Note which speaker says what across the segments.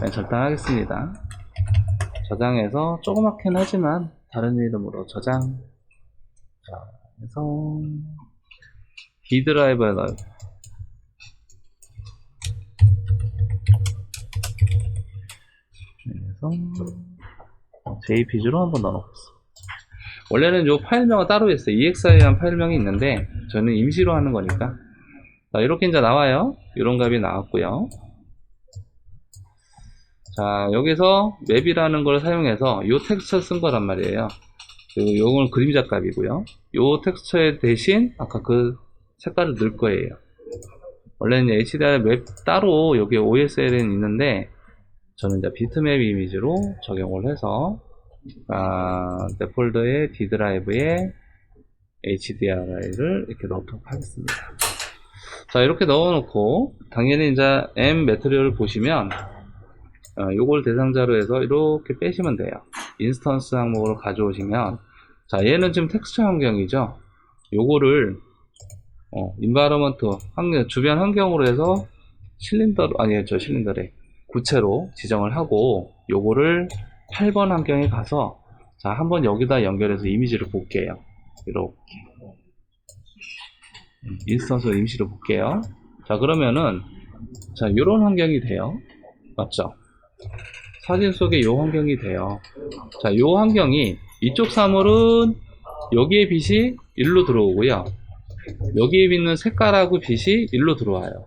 Speaker 1: 네, 절단하겠습니다. 저장해서 조그맣긴 하지만 다른 이름으로 저장. 자, 해서 D 드라이버에 넣어요. 그래서 JPG로 한번 넣어놓겠습니다. 원래는 요 파일명은 따로 있어요. EXI라는 파일명이 있는데 저는 임시로 하는 거니까 자, 이렇게 이제 나와요. 이런 값이 나왔고요. 자, 여기서 맵이라는 걸 사용해서 요 텍스처 쓴 거란 말이에요. 그리고 요건 그림자 값이고요. 요 텍스처에 대신 아까 그 색깔을 넣을 거예요. 원래는 HDR 맵 따로 여기 OSL에는 있는데 저는 이제 비트맵 이미지로 적용을 해서 아, 내 폴더의 D 드라이브에 HDRI를 이렇게 넣도록 하겠습니다. 자, 이렇게 넣어놓고, 당연히 이제 M 매트리얼을 보시면, 어, 요걸 대상자로 해서 이렇게 빼시면 돼요. 인스턴스 항목으로 가져오시면, 자, 얘는 지금 텍스처 환경이죠. 요거를, 어, 인바이러먼트 환경, 주변 환경으로 해서 실린더로, 아니, 저 실린더래. 구체로 지정을 하고, 요거를 8번 환경에 가서, 자, 한번 여기다 연결해서 이미지를 볼게요. 이렇게. 인스턴스로 임시로 볼게요. 자, 그러면은, 자, 요런 환경이 돼요. 맞죠? 사진 속에 요 환경이 돼요. 자, 요 환경이, 이쪽 사물은 여기에 빛이 일로 들어오고요. 여기에 있는 색깔하고 빛이 일로 들어와요.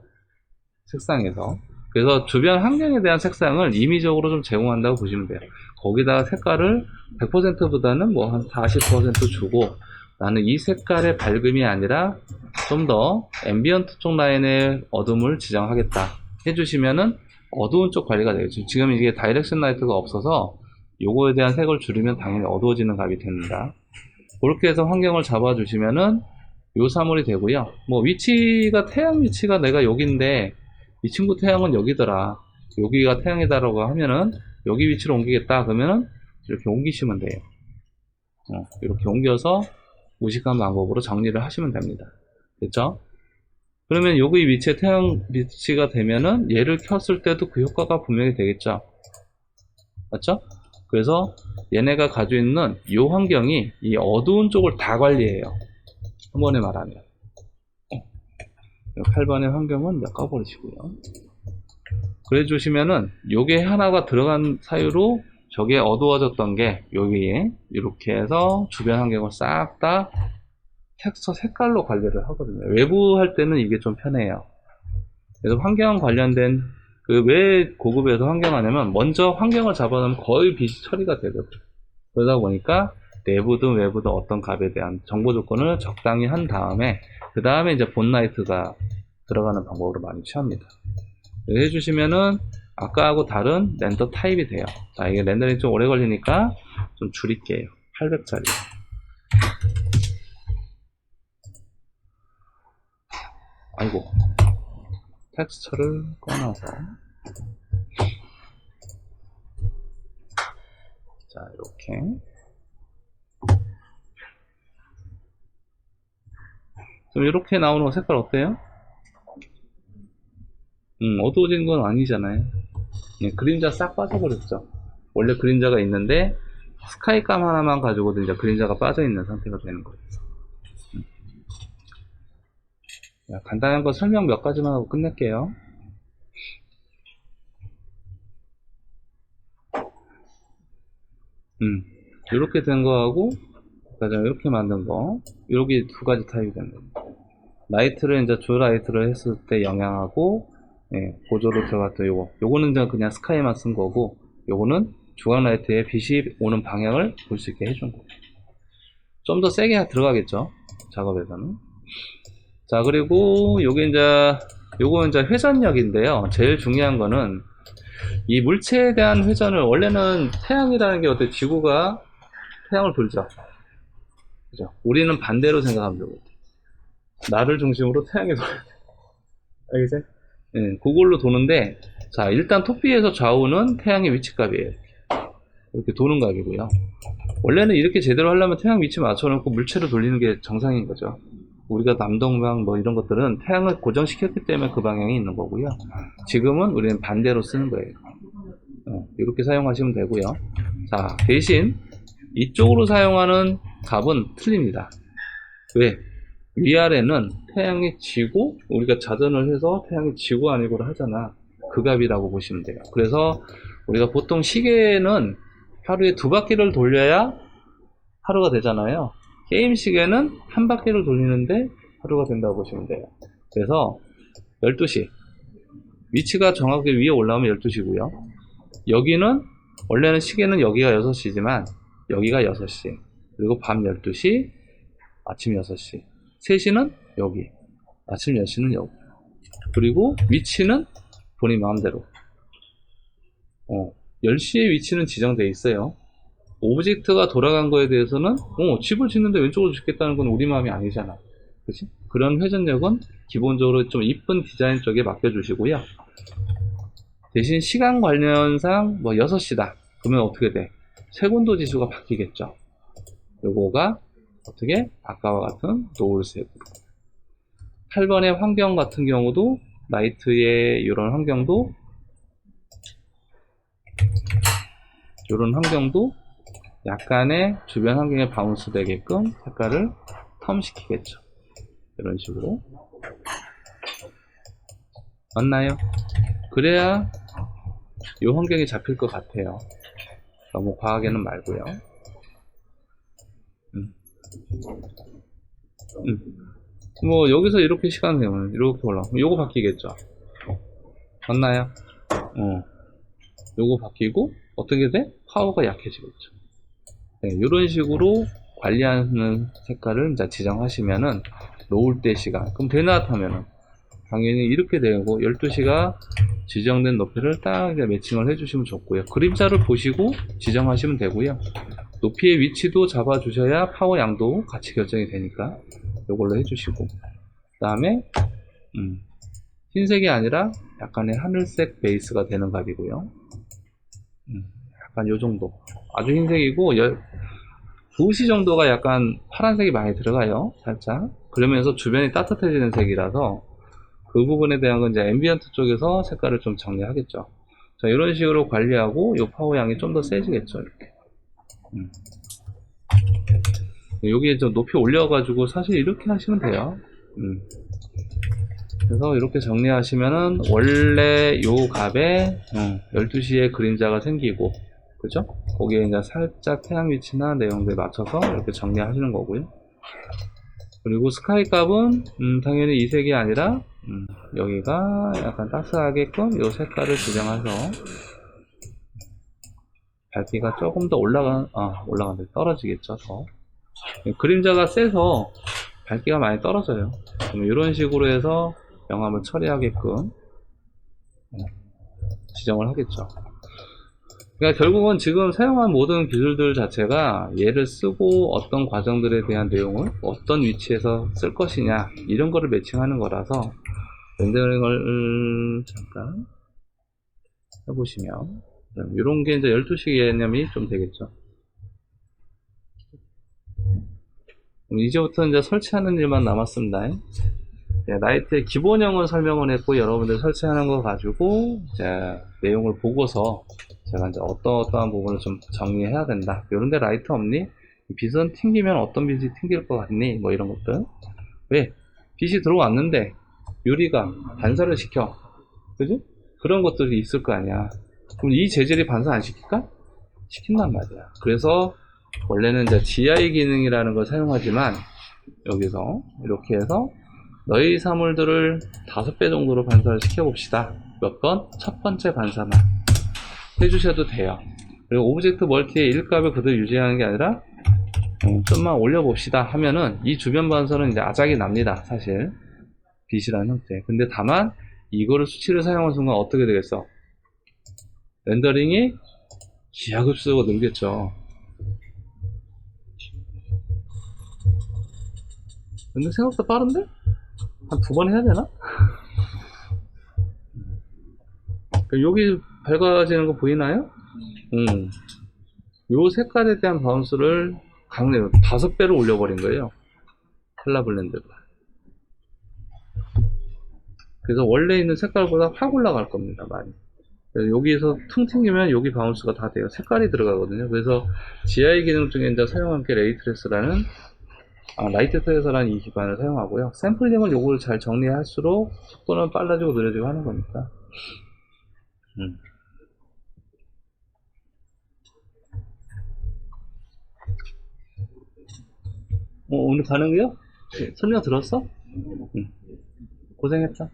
Speaker 1: 색상에서. 그래서 주변 환경에 대한 색상을 임의적으로 좀 제공한다고 보시면 돼요. 거기다가 색깔을 100%보다는 뭐 한 40% 주고, 나는 이 색깔의 밝음이 아니라 좀 더 앰비언트 쪽 라인의 어둠을 지정하겠다 해주시면은 어두운 쪽 관리가 되겠죠. 지금 이게 다이렉션 라이트가 없어서 요거에 대한 색을 줄이면 당연히 어두워지는 값이 됩니다. 그렇게 해서 환경을 잡아주시면은 요 사물이 되고요. 뭐 위치가 태양 위치가 내가 여기인데 이 친구 태양은 여기더라. 여기가 태양이다라고 하면은 여기 위치로 옮기겠다 그러면은 이렇게 옮기시면 돼요. 어, 이렇게 옮겨서 무식한 방법으로 정리를 하시면 됩니다. 됐죠? 그러면 여기 위치에 태양 위치가 되면은 얘를 켰을 때도 그 효과가 분명히 되겠죠? 맞죠? 그래서 얘네가 가지고 있는 이 환경이 이 어두운 쪽을 다 관리해요. 한 번에 말하면. 8번의 환경은 이제 꺼버리시고요. 그래 주시면은 요게 하나가 들어간 사유로 저게 어두워졌던 게 여기에 이렇게 해서 주변 환경을 싹 다 텍스처 색깔로 관리를 하거든요. 외부 할 때는 이게 좀 편해요. 그래서 환경 관련된 그 왜 고급에서 환경하냐면 먼저 환경을 잡아놓으면 거의 빛이 처리가 되거든요. 그러다 보니까 내부든 외부든 어떤 값에 대한 정보 조건을 적당히 한 다음에 그 다음에 이제 본라이트가 들어가는 방법으로 많이 취합니다. 해주시면은 아까하고 다른 렌더 타입이 돼요. 자, 이게 렌더링 좀 오래 걸리니까 좀 줄일게요. 800짜리. 아이고. 텍스처를 꺼놔서. 자, 이렇게. 좀 이렇게 나오는 거 색깔 어때요? 음, 어두워진 건 아니잖아요. 네, 그림자 싹 빠져버렸죠. 원래 그림자가 있는데 스카이감 하나만 가지고도 이제 그림자가 빠져있는 상태가 되는 거예요. 음. 자, 간단한 거 설명 몇 가지만 하고 끝낼게요. 음, 이렇게 된 거하고 그다음에 이렇게 만든 거. 여기 두 가지 타입이 겁니다. 라이트를 이제 주 라이트를 했을 때 영향하고 예, 보조로 들어갔던 요거. 요거는 그냥 스카이만 쓴 거고 요거는 주간 라이트에 빛이 오는 방향을 볼 수 있게 해준 거예요. 좀 더 세게 들어가겠죠? 작업에서는 자 그리고 요게 이제 요거 이제 회전력인데요 제일 중요한 거는 이 물체에 대한 회전을 원래는 태양이라는 게 어때 지구가 태양을 돌죠 그죠 우리는 반대로 생각하면 되거든 나를 중심으로 태양이 돌아야 돼 알겠어요? 예, 그걸로 도는데, 자, 일단 토피에서 좌우는 태양의 위치값이에요. 이렇게 도는 값이고요. 원래는 이렇게 제대로 하려면 태양 위치 맞춰놓고 물체를 돌리는 게 정상인 거죠. 우리가 남동방 뭐 이런 것들은 태양을 고정시켰기 때문에 그 방향이 있는 거고요. 지금은 우리는 반대로 쓰는 거예요. 어, 이렇게 사용하시면 되고요. 자, 대신 이쪽으로 사용하는 값은 틀립니다. 왜? 위아래는 태양이 지고 우리가 자전을 해서 태양이 지고 아니고를 하잖아. 그 값이라고 보시면 돼요. 그래서 우리가 보통 시계는 하루에 두 바퀴를 돌려야 하루가 되잖아요. 게임 시계는 한 바퀴를 돌리는데 하루가 된다고 보시면 돼요. 그래서 12시. 위치가 정확하게 위에 올라오면 12시고요. 여기는 원래는 시계는 여기가 6시지만 여기가 6시. 그리고 밤 12시 아침 6시. 3시는 여기 아침 10시는 여기. 그리고 위치는 본인 마음대로. 어, 10시의 위치는 지정되어 있어요 오브젝트가 돌아간 거에 대해서는 어, 집을 짓는데 왼쪽으로 짓겠다는 건 우리 마음이 아니잖아 그치? 그런 회전력은 기본적으로 좀 이쁜 디자인 쪽에 맡겨주시고요 대신 시간 관련상 뭐 6시다 그러면 어떻게 돼? 세곤도 지수가 바뀌겠죠 요거가 어떻게? 아까와 같은 노을색으로 8번의 환경 같은 경우도 나이트의 이런 환경도 이런 환경도 약간의 주변 환경에 바운스 되게끔 색깔을 텀 시키겠죠 이런 식으로 맞나요? 그래야 이 환경이 잡힐 것 같아요 너무 과하게는 말고요 음. 음. 뭐 여기서 이렇게 시간 되면 이렇게 올라 요거 바뀌겠죠 맞나요? 어. 요거 바뀌고 어떻게 돼? 파워가 약해지겠죠 네, 이런 식으로 관리하는 색깔을 이제 지정하시면은 놓을 때 시간. 그럼 대낮 하면은 당연히 이렇게 되고 12시가 지정된 높이를 딱 매칭을 해주시면 좋고요. 그림자를 보시고 지정하시면 되고요. 높이의 위치도 잡아 주셔야 파워 양도 같이 결정이 되니까 이걸로 해주시고. 그 다음에 음, 흰색이 아니라 약간의 하늘색 베이스가 되는 값이고요. 음, 약간 요 정도 아주 흰색이고 2시 정도가 약간 파란색이 많이 들어가요 살짝 그러면서 주변이 따뜻해지는 색이라서 그 부분에 대한 건 이제 앰비언트 쪽에서 색깔을 좀 정리하겠죠 자 이런 식으로 관리하고 이 파워 양이 좀 더 세지겠죠 이렇게 음. 여기에 좀 높이 올려가지고 사실 이렇게 하시면 돼요. 음. 그래서 이렇게 정리하시면은 원래 요 값에 12시에 그림자가 생기고 그죠? 거기에 이제 살짝 태양 위치나 내용들 맞춰서 이렇게 정리하시는 거고요. 그리고 스카이 값은 음, 당연히 이 색이 아니라 음, 여기가 약간 따스하게끔 요 색깔을 지정해서 밝기가 조금 더 올라가, 아, 올라가는데 떨어지겠죠, 더. 그림자가 세서 밝기가 많이 떨어져요. 그러면 이런 식으로 해서 영암을 처리하게끔 지정을 하겠죠. 그러니까 결국은 지금 사용한 모든 기술들 자체가 얘를 쓰고 어떤 과정들에 대한 내용을 어떤 위치에서 쓸 것이냐 이런 거를 매칭하는 거라서 렌더링을 잠깐 해보시면 이런 게 이제 12시 개념이 좀 되겠죠. 이제부터 이제 설치하는 일만 남았습니다. 네, 나이트의 기본형은 설명을 했고 여러분들 설치하는 거 가지고 이제 내용을 보고서 제가 이제 어떠 어떠한 부분을 좀 정리해야 된다. 이런데 라이트 없니? 빛은 튕기면 어떤 빛이 튕길 것 같니? 뭐 이런 것들. 왜? 빛이 들어왔는데 유리가 반사를 시켜. 그지? 그런 것들이 있을 거 아니야. 그럼 이 재질이 반사 안 시킬까? 시킨단 말이야. 그래서 원래는 이제 GI 기능이라는 걸 사용하지만 여기서 이렇게 해서 너희 사물들을 다섯 배 정도로 반사를 시켜봅시다. 몇 번? 첫 번째 반사만 해주셔도 돼요. 그리고 오브젝트 멀티의 1값을 그대로 유지하는 게 아니라 음, 좀만 올려봅시다 하면은 이 주변 반사는 이제 아작이 납니다. 사실 빛이라는 형태. 근데 다만 이거를 수치를 사용한 순간 어떻게 되겠어? 렌더링이 기하급수로 늘겠죠. 근데 생각보다 빠른데? 한 두 번 해야 되나? 여기 밝아지는 거 보이나요? 음. 요 색깔에 대한 바운스를 강내로 다섯 배로 올려버린 거예요. 컬러 블렌드가. 그래서 원래 있는 색깔보다 확 올라갈 겁니다, 많이. 여기에서 퉁 튕기면 여기 바운스가 다 돼요. 색깔이 들어가거든요. 그래서 GI 기능 중에 이제 사용한 게 레이트레스라는 아, 라이트 트레서라는 이 기반을 사용하고요. 샘플링을 요걸 잘 정리할수록 속도는 빨라지고 느려지고 하는 거니까. 음. 어, 오늘 가능해요? 설명 들었어? 응. 고생했다.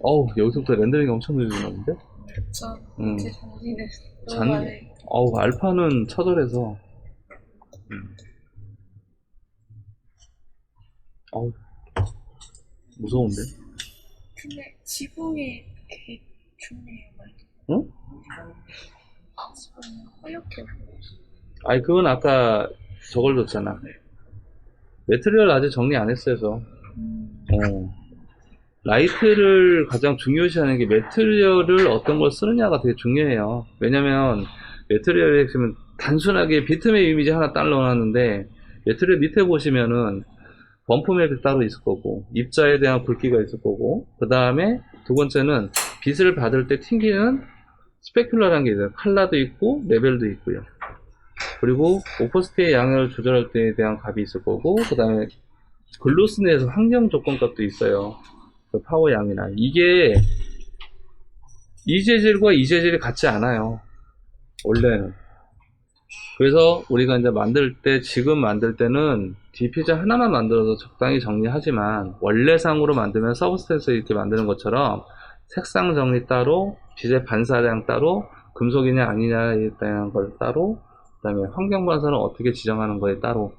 Speaker 1: 어우, 여기서부터 렌더링이 엄청 느려지는데?
Speaker 2: 저
Speaker 1: 음.
Speaker 2: 제
Speaker 1: 잔- 어우, 알파는 처절해서. 음. 어우, 무서운데?
Speaker 2: 근데 지붕이 되게 좋네요
Speaker 1: 응?
Speaker 2: 허옇게
Speaker 1: 아니, 그건 아까 저걸 줬잖아. 매트리얼 아직 정리 안 했어요.
Speaker 2: 음,
Speaker 1: 어. 라이트를 가장 중요시하는 게 매트리얼을 어떤 걸 쓰느냐가 되게 중요해요. 왜냐면 매트리얼의 핵심은 단순하게 비트맵 이미지 하나 넣어놨는데 매트리얼 밑에 보시면은 범프맵이 따로 있을 거고 입자에 대한 굵기가 있을 거고 그 다음에 두 번째는 빛을 받을 때 튕기는 스페큘러라는 게 있어요. 칼라도 있고 레벨도 있고요. 그리고 오퍼스티의 양을 조절할 때에 대한 값이 있을 거고 그 다음에 글로스 내에서 환경 조건 값도 있어요. 그 파워 양이나 이게 이 재질과 이 재질이 같지 않아요. 원래는. 그래서 우리가 이제 만들 때 지금 만들 때는 디퓨저 하나만 만들어서 적당히 정리하지만 원래상으로 만들면 서브스테이서 이렇게 만드는 것처럼 색상 정리 따로 빛의 반사량 따로 금속이냐 아니냐에 대한 걸 따로 그 다음에 환경 반사는 어떻게 지정하는 거에 따로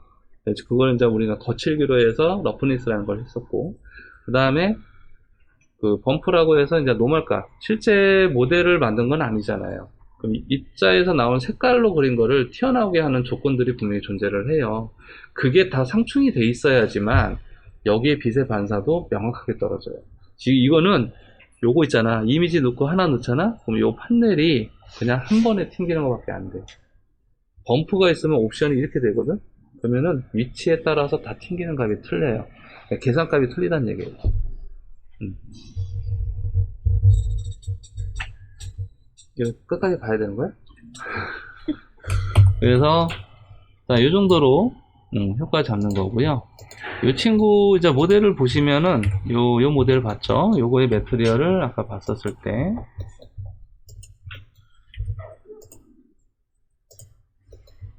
Speaker 1: 그래서 그걸 이제 우리가 거칠기로 해서 러프니스라는 걸 했었고 그 다음에 그 범프라고 해서 이제 노멀값 실제 모델을 만든 건 아니잖아요. 그럼 이- 입자에서 나온 색깔로 그린 거를 튀어나오게 하는 조건들이 분명히 존재를 해요. 그게 다 상충이 돼 있어야지만 여기에 빛의 반사도 명확하게 떨어져요. 지금 이거는 요거 있잖아. 이미지 넣고 하나 넣잖아? 그럼 요 판넬이 그냥 한 번에 튕기는 것밖에 안 돼. 범프가 있으면 옵션이 이렇게 되거든? 그러면은 위치에 따라서 다 튕기는 값이 틀려요. 계산값이 틀리다는 얘기예요. 음. 이거 끝까지 봐야 되는 거야? 그래서 자, 이 정도로 음, 효과 잡는 거고요. 이 친구 이제 모델을 보시면은 요, 요 모델 봤죠? 요거의 매트리얼을 아까 봤었을 때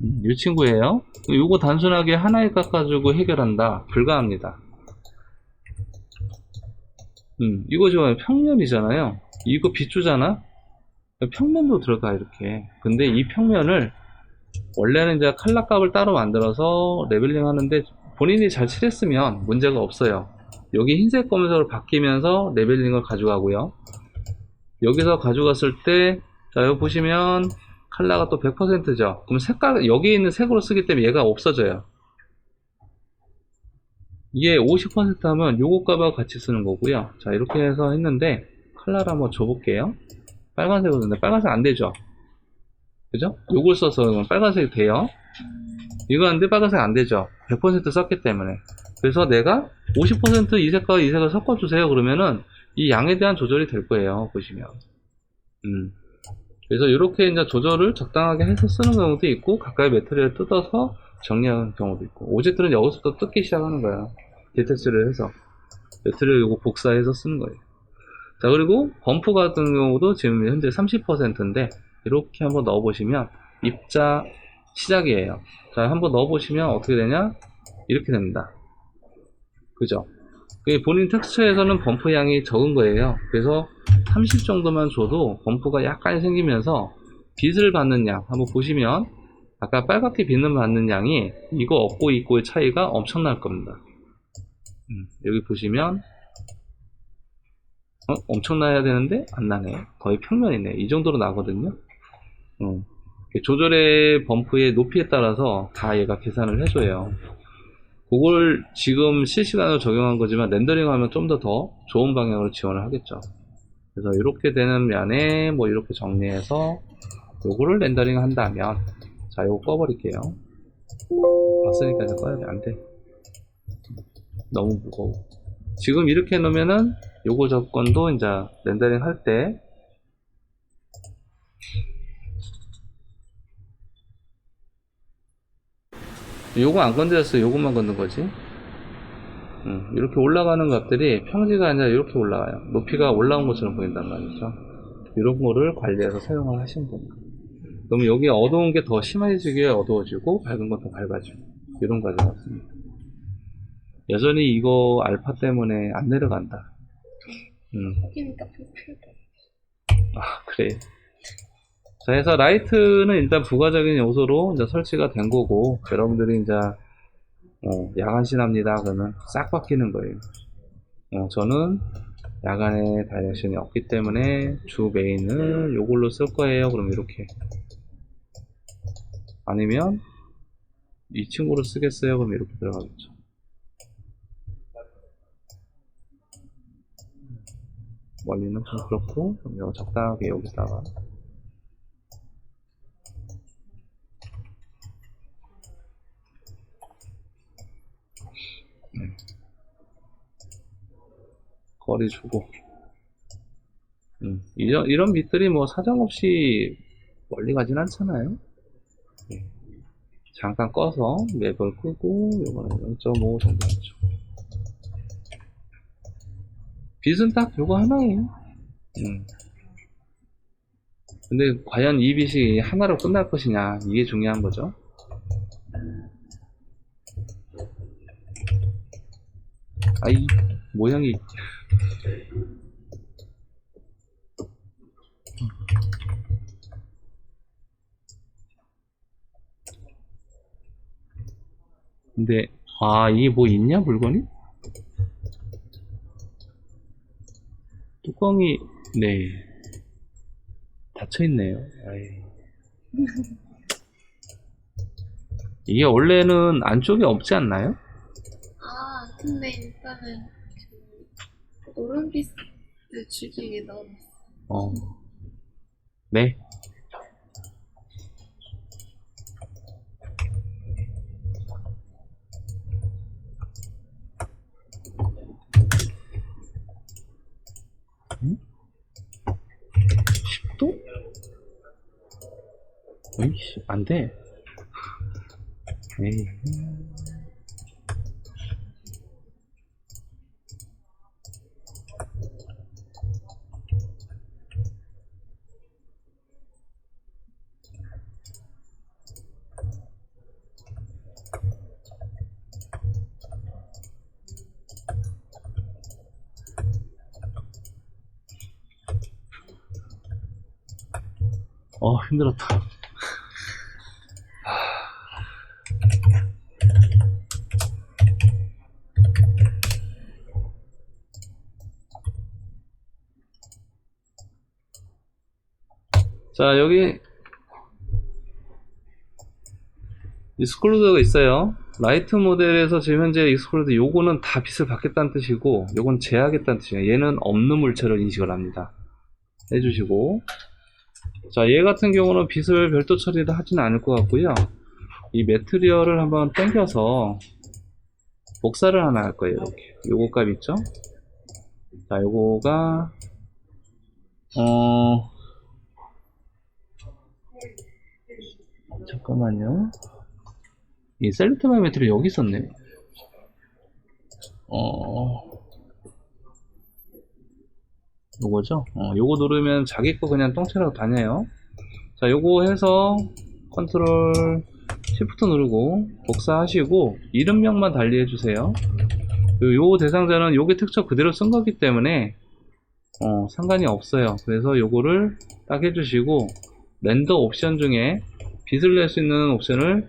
Speaker 1: 음, 이 친구예요. 요거 단순하게 하나에 깎아주고 해결한다. 불가합니다. 음, 이거 지금 평면이잖아요. 이거 빗주잖아? 평면도 들어가, 이렇게. 근데 이 평면을, 원래는 이제 칼라 값을 따로 만들어서 레벨링 하는데, 본인이 잘 칠했으면 문제가 없어요. 여기 흰색 검은색으로 바뀌면서 레벨링을 가져가고요. 여기서 가져갔을 때, 자, 여기 보시면, 칼라가 또 100%죠. 그럼 색깔, 여기 있는 색으로 쓰기 때문에 얘가 없어져요. 이게 50% 하면 요거 값하고 같이 쓰는 거고요. 자, 이렇게 해서 했는데, 컬러를 한번 줘볼게요. 빨간색으로 쓰는데, 빨간색 안 되죠? 그죠? 요걸 써서 빨간색이 돼요. 하는데 빨간색 안 되죠? 100% 썼기 때문에. 그래서 내가 50%이 색과 이 색을 섞어 주세요. 그러면은, 이 양에 대한 조절이 될 거예요. 보시면. 음. 그래서 이렇게 이제 조절을 적당하게 해서 쓰는 경우도 있고, 가까이 매트리를 뜯어서 정리하는 경우도 있고, 오젝트는 여기서부터 뜯기 시작하는 거야. 디텍스를 해서. 매트리를 요거 복사해서 쓰는 거예요. 자, 그리고 범프 같은 경우도 지금 현재 30%인데, 이렇게 한번 넣어 보시면, 입자 시작이에요. 자, 한번 넣어보시면 어떻게 되냐? 이렇게 됩니다. 그죠? 본인 텍스처에서는 범프 양이 적은 거예요. 그래서 30 정도만 줘도 범프가 약간 생기면서 빛을 받는 양 한번 보시면 아까 빨갛게 빛을 받는 양이 이거 없고 있고의 차이가 엄청날 겁니다. 음, 여기 보시면 어, 엄청나야 되는데 안 나네. 거의 평면이네. 이 정도로 나거든요. 음, 조절의 범프의 높이에 따라서 다 얘가 계산을 해줘요. 그걸 지금 실시간으로 적용한 거지만 렌더링 하면 좀더더 좋은 방향으로 지원을 하겠죠. 그래서 이렇게 되는 면에 뭐 이렇게 정리해서 요거를 렌더링 한다면 자 요거 꺼버릴게요. 봤으니까 이제 꺼야 돼. 안 돼. 너무 무거워. 지금 이렇게 해놓으면은 요거 조건도 이제 렌더링 할때 요거 안 건드렸어요. 요것만 건든 거지. 음, 이렇게 올라가는 값들이 평지가 아니라 이렇게 올라가요. 높이가 올라온 것처럼 보인단 말이죠. 이런 거를 관리해서 사용을 하시면 됩니다. 그럼 여기 어두운 게 더 심해지게 어두워지고 밝은 건 더 밝아지고 이런 과정 같습니다. 여전히 이거 알파 때문에 안 내려간다. 음. 아, 그래. 자, 해서 라이트는 일단 부가적인 요소로 이제 설치가 된 거고, 여러분들이 이제, 어, 야간 신합니다. 그러면 싹 바뀌는 거예요. 어, 저는 야간에 다이렉션이 없기 때문에 주 메인을 요걸로 쓸 거예요. 그럼 이렇게. 아니면 이 친구로 쓰겠어요. 그럼 이렇게 들어가겠죠. 멀리는 좀 그렇고 그럼 요 적당하게 여기다가 음. 거리 주고 음, 이런, 이런 빛들이 뭐 사정없이 멀리 가진 않잖아요 예. 잠깐 꺼서 맵을 끄고 요거는 0.5 정도 하죠 빛은 딱 요거 하나예요. 음. 근데 과연 이 빛이 하나로 끝날 것이냐 이게 중요한 거죠. 아이 모양이 근데 아 이게 뭐 있냐 물건이? 뚜껑이 네 닫혀 있네요. 아이. 이게 원래는 안쪽에 없지 않나요?
Speaker 2: 아, 근데 일단은 그 노른빛을 주기 너무
Speaker 1: 어. 네. 음? 10도? 에이씨, 안 돼. 에이. 어, 힘들었다. 자, 여기 익스클루드가 있어요. 라이트 모델에서 지금 현재 익스클루드 요거는 다 빛을 받겠다는 뜻이고 요건 제하겠다는 뜻이에요. 얘는 없는 물체로 인식을 합니다. 해주시고 자, 얘 같은 경우는 빛을 별도 처리를 하지는 않을 것 같고요. 이 매트리얼을 한번 당겨서 복사를 하나 할 거예요. 이렇게. 요거 값 있죠? 자, 요거가 어 잠깐만요. 이 셀렉트 마이 매트리 여기 있었네. 어 요거죠? 어, 요거 누르면 자기 거 그냥 똥채라고 다녀요. 자, 요거 해서 컨트롤 시프트 누르고 복사하시고 이름명만 달리해 주세요. 요, 요 대상자는 요게 특징 그대로 쓴 거기 때문에 어, 상관이 없어요. 그래서 요거를 딱 해주시고 렌더 옵션 중에 빛을 낼 수 있는 옵션을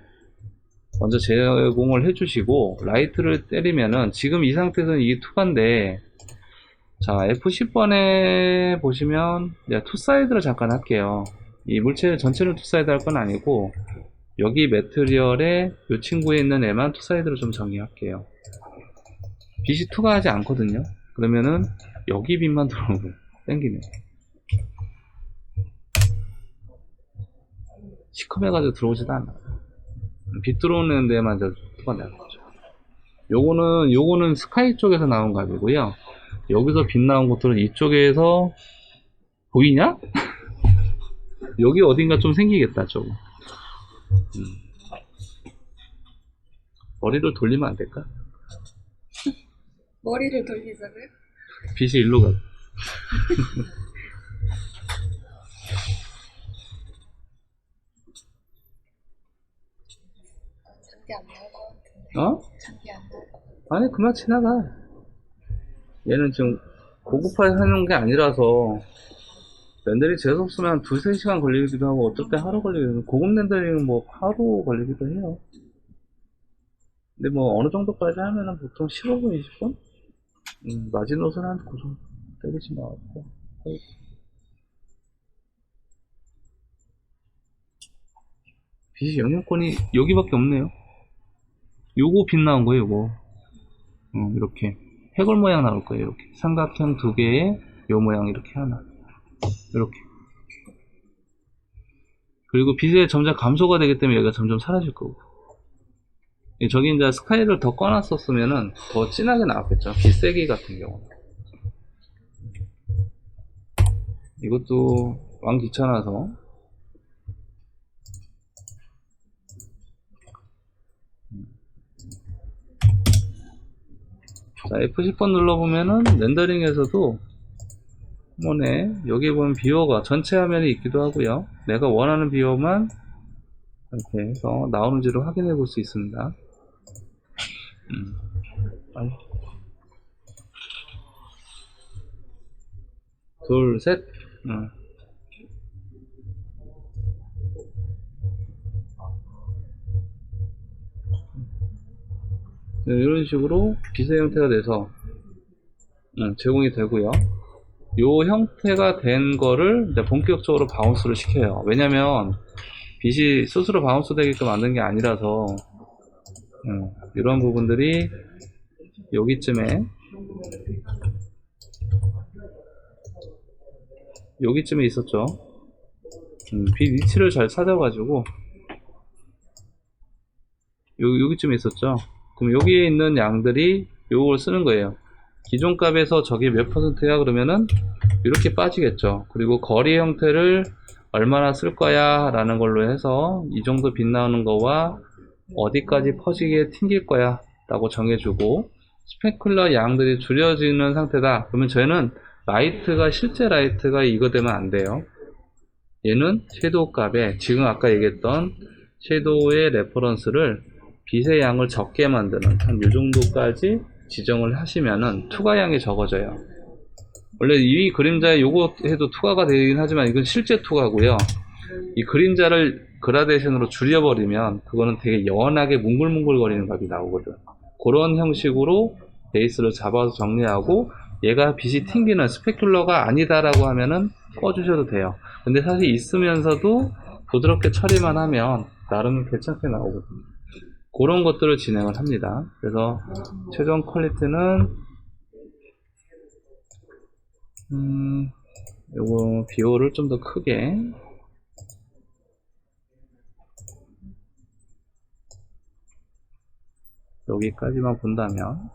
Speaker 1: 먼저 제공을 해주시고 라이트를 때리면은 지금 이 상태에서는 이게 투가인데 자, F10번에 보시면 투사이드를 잠깐 할게요. 이 물체 전체를 투사이드 할 건 아니고 여기 매트리얼에 이 친구에 있는 애만 투사이드로 좀 정의할게요. 빛이 투과하지 않거든요. 그러면은 여기 빛만 들어오고 땡기네. 시커매가지고 들어오지도 않아. 빛 들어오는 데만 저 투과되는 거죠. 요거는 요거는 스카이 쪽에서 나온 값이고요. 여기서 빛 나온 것들은 이쪽에서 보이냐? 여기 어딘가 좀 생기겠다, 저거. 음. 머리를 돌리면 안 될까?
Speaker 2: 머리를 돌리자고요?
Speaker 1: 빛이 일로 가.
Speaker 2: 잔디 안 나올 것 같은데.
Speaker 1: 어?
Speaker 2: 잔디 안 나올 것 같은데.
Speaker 1: 아니, 그만 지나가. 얘는 지금 고급화해 놓은 게 아니라서 렌더링 재수 없으면 한 두세 시간 걸리기도 하고 어쩔 때 하루 걸리기도 하고 고급 렌더링은 뭐 하루 걸리기도 해요. 근데 뭐 어느 정도까지 하면은 보통 15분, 20분? 음, 마지노선 한그 정도 때리지 말고. 빛이 영향권이 여기밖에 없네요. 요거 빛 나온 거예요, 요거. 음, 이렇게. 해골 모양 나올 거예요, 이렇게. 삼각형 두 개에 요 모양 이렇게 하나. 이렇게. 그리고 빛의 점점 감소가 되기 때문에 여기가 점점 사라질 거고. 예, 저기 이제 스카이를 더 꺼놨었으면은 더 진하게 나왔겠죠. 빛 세기 같은 경우. 이것도 왕 귀찮아서. 자, F10번 눌러보면은 렌더링에서도 뭐네 여기 보면 비호가 전체 화면에 있기도 하고요. 내가 원하는 비호만 이렇게 해서 나오는지를 확인해 볼 수 있습니다. 음. 둘, 셋. 음. 이런 식으로 기세 형태가 돼서 음, 제공이 되고요. 요 형태가 된 거를 본격적으로 바운스를 시켜요. 왜냐면 빛이 스스로 바운스 되게끔 만든 게 아니라서 음, 이런 부분들이 여기쯤에 여기쯤에 있었죠. 음, 빛 위치를 잘 찾아가지고 요, 여기쯤에 있었죠. 그럼 여기에 있는 양들이 요걸 쓰는 거예요. 기존 값에서 저게 몇 퍼센트야 그러면은 이렇게 빠지겠죠. 그리고 거리 형태를 얼마나 쓸 거야 라는 걸로 해서 이 정도 빛 나오는 거와 어디까지 퍼지게 튕길 거야 라고 정해주고 스페큘러 양들이 줄여지는 상태다. 그러면 저희는 라이트가 실제 라이트가 이거 되면 안 돼요. 얘는 섀도우 값에 지금 아까 얘기했던 섀도우의 레퍼런스를 빛의 양을 적게 만드는 한 이 정도까지 지정을 하시면은 투과 양이 적어져요. 원래 이 그림자에 요거 해도 투과가 되긴 하지만 이건 실제 투과고요. 이 그림자를 그라데이션으로 줄여버리면 그거는 되게 연하게 뭉글뭉글거리는 값이 나오거든. 그런 형식으로 베이스를 잡아서 정리하고 얘가 빛이 튕기는 스페큘러가 아니다라고 하면은 꺼주셔도 돼요. 근데 사실 있으면서도 부드럽게 처리만 하면 나름 괜찮게 나오거든요. 그런 것들을 진행을 합니다. 그래서 최종 퀄리티는 음, 요거 비호를 좀 더 크게. 여기까지만 본다면.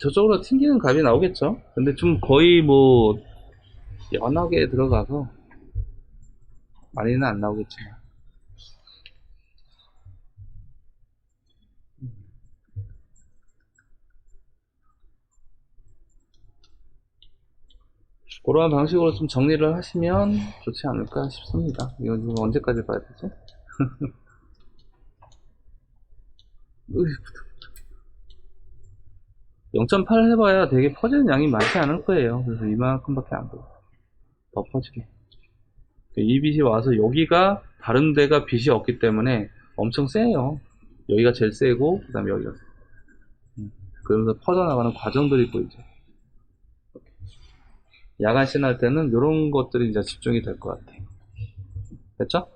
Speaker 1: 저쪽으로 튕기는 값이 나오겠죠? 근데 좀 거의 뭐 연하게 들어가서 많이는 안 나오겠지만 그러한 방식으로 좀 정리를 하시면 좋지 않을까 싶습니다. 이거 지금 언제까지 봐야 되지? 으이, 0.8 해봐야 되게 퍼지는 양이 많지 않을 거예요. 그래서 이만큼밖에 안 보여. 더 퍼지게. 이 빛이 와서 여기가 다른 데가 빛이 없기 때문에 엄청 세요. 여기가 제일 세고, 그 다음에 여기가 세. 음, 그러면서 퍼져나가는 과정들이 보이죠. 야간 씬 할 때는 이런 것들이 이제 집중이 될 것 같아요. 됐죠?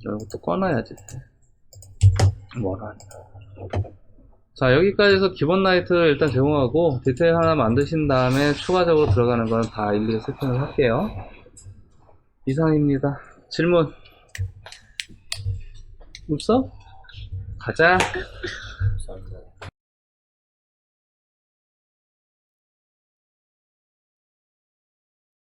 Speaker 1: 이것도 꺼놔야지. 뭐라 하냐. 자, 여기까지 해서 기본 라이트를 일단 제공하고 디테일 하나 만드신 다음에 추가적으로 들어가는 건 다 일일이 세팅을 할게요. 이상입니다. 질문. 없어? 가자.